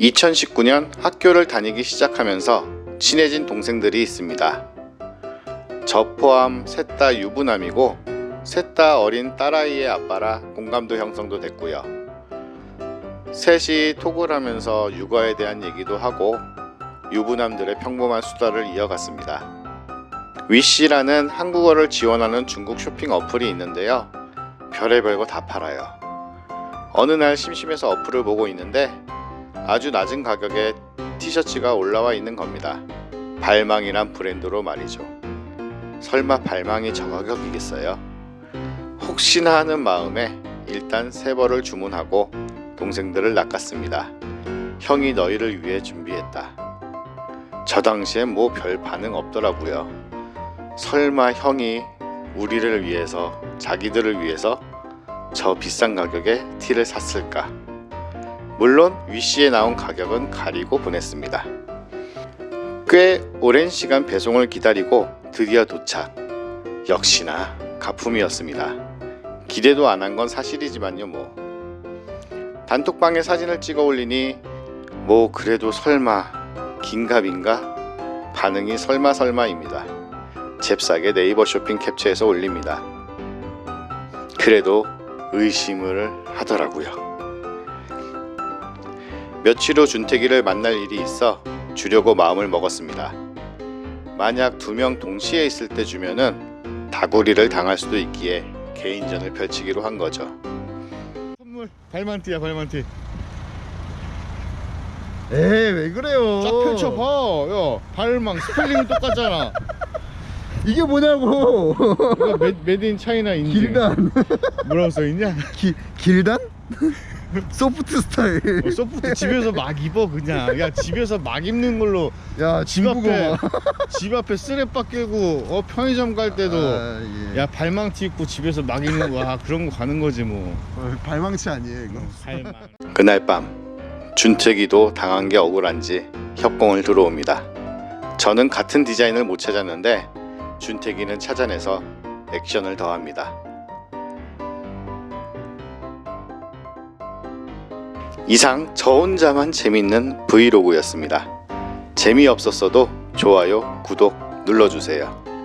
2019년 학교를 다니기 시작하면서 친해진 동생들이 있습니다. 저 포함 셋 다 유부남이고 셋 다 어린 딸아이의 아빠라 공감도 형성도 됐고요. 셋이 톡을 하면서 육아에 대한 얘기도 하고 유부남들의 평범한 수다를 이어갔습니다. 위시라는 한국어를 지원하는 중국 쇼핑 어플이 있는데요. 별의별 거 다 팔아요. 어느 날 심심해서 어플을 보고 있는데 아주 낮은 가격에 티셔츠가 올라와 있는 겁니다. 발망이란 브랜드로 말이죠. 설마 발망이 저 가격이겠어요? 혹시나 하는 마음에 일단 세 벌을 주문하고 동생들을 낚았습니다. 형이 너희를 위해 준비했다. 저 당시엔 뭐 별 반응 없더라고요. 설마 형이 우리를 위해서 자기들을 위해서 저 비싼 가격에 티를 샀을까? 물론 위시에 나온 가격은 가리고 보냈습니다. 꽤 오랜 시간 배송을 기다리고 드디어 도착. 역시나 가품이었습니다. 기대도 안 한 건 사실이지만요, 뭐. 단톡방에 사진을 찍어 올리니 뭐 그래도 설마 긴가민가 반응이 설마 설마입니다. 잽싸게 네이버 쇼핑 캡처해서 올립니다. 그래도 의심을 하더라고요. 며칠 후 준택이를 만날 일이 있어 주려고 마음을 먹었습니다. 만약 두 명 동시에 있을 때 주면은 다구리를 당할 수도 있기에 개인전을 펼치기로 한 거죠. 선물 발만티야 발만티 에이 왜 그래요? 쫙 펼쳐봐. 야 발망 스펠링은 똑같잖아. 이게 뭐냐고. 이거 메, 메드 인 차이나 인증. 길단. 뭐라고 써 있냐? 기, 길단? 소프트 스타일 어, 소프트 집에서 막 입어 그냥 야 집에서 막 입는 걸로 야 집 앞에 봐. 집 앞에 쓰레빠 깨고 어 편의점 갈 때도 아, 예. 야 발망티 입고 집에서 막 입는 거 아, 그런 거 가는 거지 뭐 어, 발망치 아니에요 이거 발망 그날 밤 준택이도 당한 게 억울한지 협공을 들어옵니다. 저는 같은 디자인을 못 찾았는데 준택이는 찾아내서 액션을 더합니다. 이상 저 혼자만 재밌는 브이로그였습니다. 재미없었어도 좋아요, 구독 눌러주세요.